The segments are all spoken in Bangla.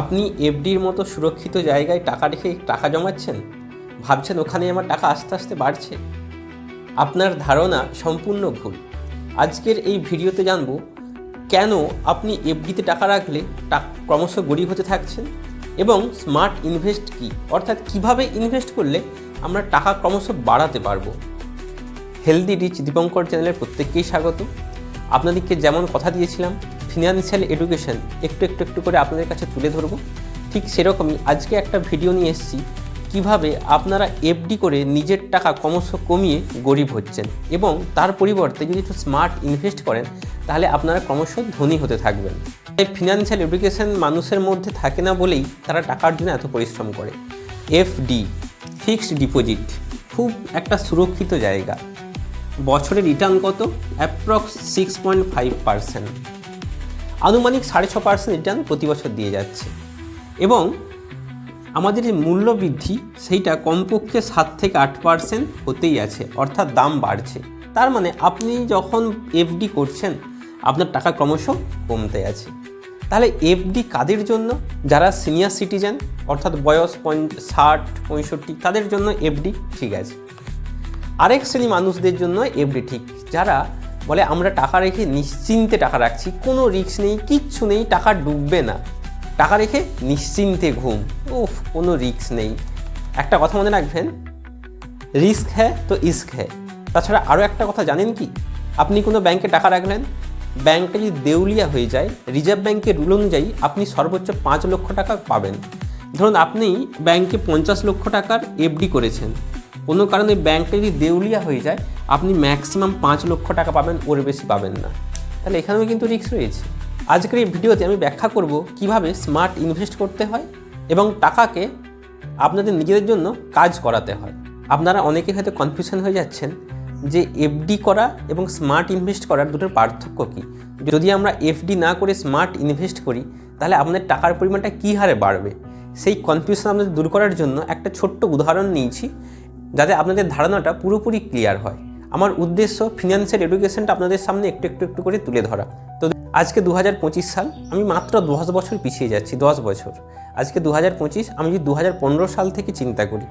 আপনি এফডির মতো সুরক্ষিত জায়গায় টাকা রেখে টাকা জমাচ্ছেন? ভাবছেন ওখানে আমার টাকা আস্তে আস্তে বাড়ছে? আপনার ধারণা সম্পূর্ণ ভুল। আজকের এই ভিডিওতে জানব, কেন আপনি এফডিতে টাকা রাখলে ক্রমশ গরিব হতে থাকছেন? এবং স্মার্ট ইনভেস্ট কি? অর্থাৎ কীভাবে ইনভেস্ট করলে আমরা টাকা ক্রমশ বাড়াতে পারব? হেলদি রিচ দীপঙ্কর চ্যানেলের প্রত্যেককেই স্বাগত। আপনাদেরকে যেমন কথা দিয়েছিলাম ফিনান্সিয়াল এডুকেশন একটু একটু একটু করে আপনাদের কাছে তুলে ধরবো। ঠিক সেরকমই আজকে একটা ভিডিও নিয়ে এসেছি, কীভাবে আপনারা এফডি করে নিজের টাকা ক্রমশ কমিয়ে গরিব হচ্ছেন এবং তার পরিবর্তে যদি একটু স্মার্ট ইনভেস্ট করেন, তাহলে আপনারা ক্রমশ ধনী হতে থাকবেন। তাই ফিনান্সিয়াল এডুকেশন মানুষের মধ্যে থাকে না বলেই তারা টাকার জন্য এত পরিশ্রম করে। এফডি ফিক্সড ডিপোজিট খুব একটা সুরক্ষিত জায়গা। বছরে রিটার্ন কত? Approx six point five percent আনুমানিক সাড়ে ছ পার্সেন্ট রিটার্ন প্রতি বছর দিয়ে যাচ্ছে। এবং আমাদের যে মূল্য বৃদ্ধি সেইটা কমপক্ষে সাত থেকে আট পার্সেন্ট হতেই আছে, অর্থাৎ দাম বাড়ছে। তার মানে আপনি যখন এফডি করছেন, আপনার টাকা ক্রমশ কমতে আছে। তাহলে এফডি কাদের জন্য? যারা সিনিয়র সিটিজেন অর্থাৎ বয়স ষাট, পঁয়ষট্টি, তাদের জন্য এফডি ঠিক আছে। আরেক শ্রেণি মানুষদের জন্য এফডি ঠিক। যারা বলে, আমরা টাকা রেখে নিশ্চিন্তে টাকা রাখছি। কোনো রিস্ক নেই, কিচ্ছু নেই, টাকা ডুববে না। টাকা রেখে নিশ্চিন্তে ঘুম। উফ, কোনো রিস্ক নেই। একটা কথা মনে রাখবেন, রিস্ক হ্যাঁ তো ইস্ক হ্যাঁ। তাছাড়া আরও একটা কথা জানেন কি? আপনি কোনো ব্যাংকে টাকা রাখলেন, ব্যাংকটা যদি দেউলিয়া হয়ে যায়, রিজার্ভ ব্যাংকের রুল অনুযায়ী আপনি সর্বোচ্চ পাঁচ লক্ষ টাকা পাবেন। ধরুন আপনি ব্যাংকে পঞ্চাশ লক্ষ টাকার এফডি করেছেন। কোনো কারণে ব্যাংকটা যদি দেউলিয়া হয়ে যায়, আপনি ম্যাক্সিমাম পাঁচ লক্ষ টাকা পাবেন, ওর বেশি পাবেন না। তাহলে এখানেও কিন্তু রিস্ক রয়েছে। আজকের এই ভিডিওতে আমি ব্যাখ্যা করব কীভাবে স্মার্ট ইনভেস্ট করতে হয় এবং টাকাকে আপনাদের নিজেদের জন্য কাজ করাতে হয়। আপনারা অনেকে হয়তো কনফিউশন হয়ে যাচ্ছেন যে এফডি করা এবং স্মার্ট ইনভেস্ট করার দুটোর পার্থক্য কী? যদি আমরা এফডি না করে স্মার্ট ইনভেস্ট করি, তাহলে আপনাদের টাকার পরিমাণটা কী হারে বাড়বে? সেই কনফিউশন আপনাদের দূর করার জন্য একটা ছোট্ট উদাহরণ নিয়েছি। যাতে আপনাদের ধারণাটা পুরোপুরি ক্লিয়ার হয়। আমার উদ্দেশ্য ফিনান্সিয়াল এডুকেশনটা আপনাদের সামনে একটু একটু একটু করে তুলে ধরা। তো আজকে দু হাজার পঁচিশ সাল, আমি মাত্র দশ বছর পিছিয়ে যাচ্ছি, দশ বছর। আজকে দুহাজার পঁচিশ, আমি যদি দু হাজার পনেরো সাল থেকে চিন্তা করি।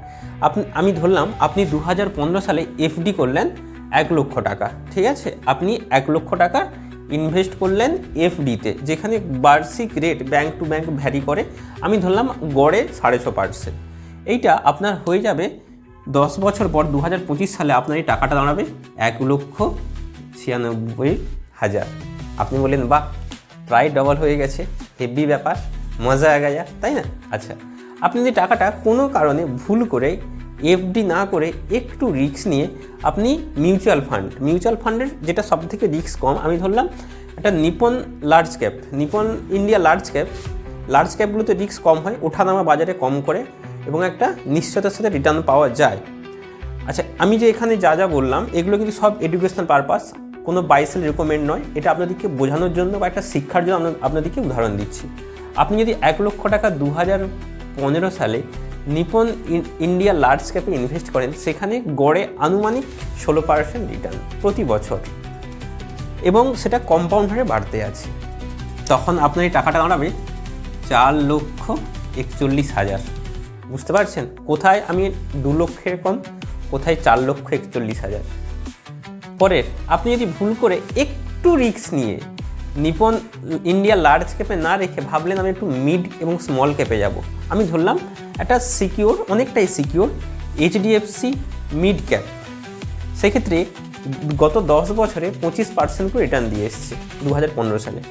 আপনি আমি ধরলাম আপনি দু হাজার পনেরো সালে এফডি করলেন এক লক্ষ টাকা, ঠিক আছে? আপনি এক লক্ষ টাকা ইনভেস্ট করলেন এফডিতে যেখানে বার্ষিক rate bank to bank vary করে। আমি ধরলাম গড়ে সাড়ে ছ পার্সেন্ট এইটা আপনার হয়ে যাবে দশ বছর পর দু হাজার পঁচিশ সালে আপনার এই টাকাটা দাঁড়াবে এক লক্ষ ছিয়ানব্বই হাজার। আপনি বললেন, বাহ, প্রায় ডবল হয়ে গেছে। হেভি ব্যাপার, মজা আ গেয়া, তাই না? আচ্ছা আপনি যদি টাকাটা কোনো কারণে ভুল করে, এফডি না করে একটু রিস্ক নিয়ে আপনি মিউচুয়াল ফান্ড মিউচুয়াল ফান্ডের যেটা সব থেকে রিস্ক কম, আমি ধরলাম একটা Nippon large cap Nippon India large cap large ক্যাপগুলোতে risk কম হয়, ওঠানামা বাজারে কম করে এবং একটা নিশ্চয়তার সাথে রিটার্ন পাওয়া যায়। আচ্ছা আমি যে এখানে যা যা বললাম, এগুলো কিন্তু সব এডুকেশনাল পারপাস কোনো বাইসেল রেকমেন্ড নয়। এটা আপনাদেরকে বোঝানোর জন্য বা একটা শিক্ষার জন্য আপনাদেরকে উদাহরণ দিচ্ছি। আপনি যদি এক লক্ষ টাকা দু হাজার পনেরো সালে নিপন ইন- ইন্ডিয়া লার্জ ক্যাপে ইনভেস্ট করেন, সেখানে গড়ে আনুমানিক ষোলো পার্সেন্ট রিটার্ন প্রতি বছর। এবং সেটা কম্পাউন্ড হারে বাড়তে আছে। তখন আপনার এই টাকাটা দাঁড়াবে চার লক্ষ একচল্লিশ হাজার। বুঝতে পারছেন? কোথায় আমি দু লক্ষের কম, কোথায় চার লক্ষ একচল্লিশ হাজার? পরের, আপনি যদি ভুল করে একটু রিস্ক নিয়ে নিপন ইন্ডিয়া লার্জ ক্যাপে না রেখে ভাবলেন আমি একটু মিড এবং স্মল ক্যাপে যাব, আমি ধরলাম একটা সিকিওর অনেকটাই সিকিওর এইচডিএফসি মিড ক্যাপ সেক্ষেত্রে গত দশ বছরে পঁচিশ পার্সেন্ট করে রিটার্ন দিয়ে এসছে দু হাজার পনেরো সালে।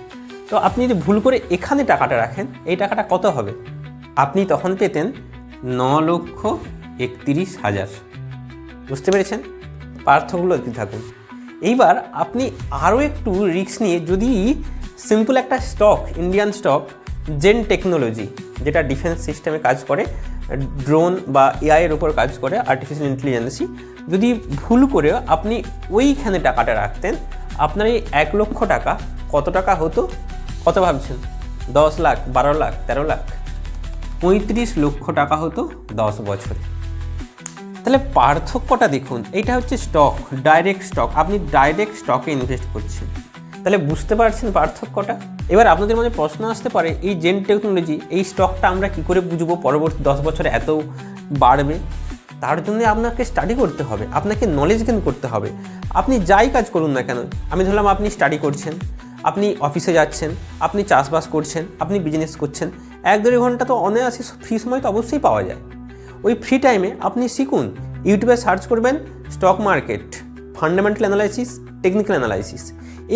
তো আপনি যদি ভুল করে এখানে টাকাটা রাখেন, এই টাকাটা কত হবে? আপনি তখন পেতেন ন লক্ষ একত্রিশ হাজার। বুঝতে পেরেছেন? পার্থক্যগুলো দেখতে থাকুন। এইবার আপনি আরও একটু রিস্ক নিয়ে যদি সিম্পল একটা stock Indian stock Zen technology যেটা ডিফেন্স সিস্টেমে কাজ করে ড্রোন বা এআইয়ের ওপর কাজ করে আর্টিফিশিয়াল ইন্টেলিজেন্সি যদি ভুল করে আপনি ওইখানে টাকাটা রাখতেন, আপনার এই এক লক্ষ টাকা কত টাকা হতো? কত ভাবছেন? দশ লাখ, বারো লাখ, তেরো লাখ? পঁয়ত্রিশ লক্ষ টাকা হতো দশ বছরে। তাহলে পার্থক্যটা দেখুন এটা হচ্ছে স্টক ডাইরেক্ট স্টক আপনি ডাইরেক্ট স্টকে ইনভেস্ট করছেন। তাহলে বুঝতে পারছেন পার্থক্যটা? এবার আপনাদের মনে প্রশ্ন আসতে পারে, এই জেন টেকনোলজি এই স্টকটা আমরা কি করে বুঝব পরবর্তী দশ বছরে এত বাড়বে? তার জন্য আপনাকে স্টাডি করতে হবে, আপনাকে নলেজ গেন করতে হবে। আপনি যাই কাজ করুন না কেন, আমি ধরলাম আপনি স্টাডি করছেন অফিসে যাচ্ছেন, আপনি চাষবাস করছেন, আপনি বিজনেস করছেন, এক দেড় ঘণ্টা তো অনায়াসে ফ্রি সময় তো অবশ্যই পাওয়া যায়। ওই ফ্রি টাইমে আপনি শিখুন, ইউটিউবে সার্চ করবেন stock market fundamental analysis technical analysis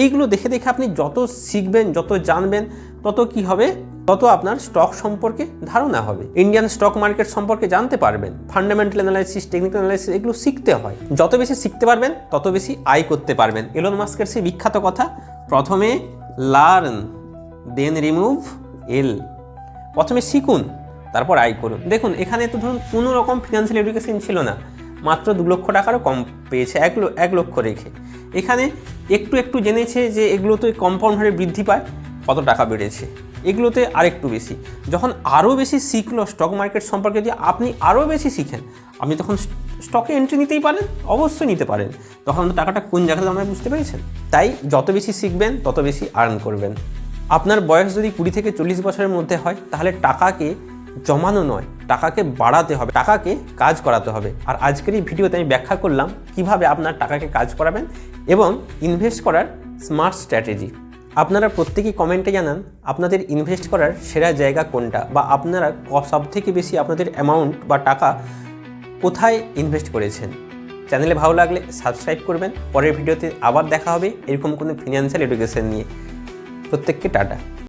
এইগুলো দেখে দেখে আপনি যত শিখবেন, যত জানবেন, তত কি হবে? তত আপনার স্টক সম্পর্কে ধারণা হবে। ইন্ডিয়ান স্টক মার্কেট সম্পর্কে জানতে পারবেন। ফান্ডামেন্টাল অ্যানালাইসিস টেকনিক্যাল অ্যানালাইসিস এগুলো শিখতে হয়। যত বেশি শিখতে পারবেন, তত বেশি আয় করতে পারবেন। এলন মাস্কের সেই বিখ্যাত কথা প্রথমে লার্ন দেন রিমুভ এল প্রথমে শিখুন, তারপর আয় করুন। দেখুন, এখানে তো ধরুন কোনো রকম ফিনান্সিয়াল এডুকেশন ছিল না। মাত্র দু লক্ষ টাকারও কম পেয়েছে, এক এক লক্ষ রেখে। এখানে একটু একটু জেনেছে যে এগুলোতে কম্পাউন্ড হারে বৃদ্ধি পায়, কত টাকা বেড়েছে। এগুলোতে আরেকটু বেশি। যখন আরও বেশি শিখলো স্টক মার্কেট সম্পর্কে যদি আপনি আরও বেশি শিখেন, আপনি তখন স্টকে এন্ট্রি নিতেই পারেন, অবশ্যই নিতে পারেন। তখন টাকাটা কোন জায়গাতে আমরা বুঝতে পেরেছেন? তাই যত বেশি শিখবেন, তত বেশি আর্ন করবেন। আপনার বয়স যদি কুড়ি থেকে চল্লিশ বছরের মধ্যে হয়, তাহলে টাকাকে জমানো নয়, টাকাকে বাড়াতে হবে, টাকাকে কাজ করাতে হবে। আর আজকের এই ভিডিওতে আমি ব্যাখ্যা করলাম কীভাবে আপনার টাকাকে কাজ করাবেন এবং ইনভেস্ট করার স্মার্ট স্ট্র্যাটেজি আপনারা প্রত্যেকেই কমেন্টে জানান, আপনাদের ইনভেস্ট করার সেরা জায়গা কোনটা? বা আপনারা সব থেকে বেশি আপনাদের অ্যামাউন্ট বা টাকা কোথায় ইনভেস্ট করেছেন? চ্যানেলে ভালো লাগলে সাবস্ক্রাইব করবেন। পরের ভিডিওতে আবার দেখা হবে এরকম কোনো ফিনান্সিয়াল এডুকেশন নিয়ে। প্রত্যেককে টাটা।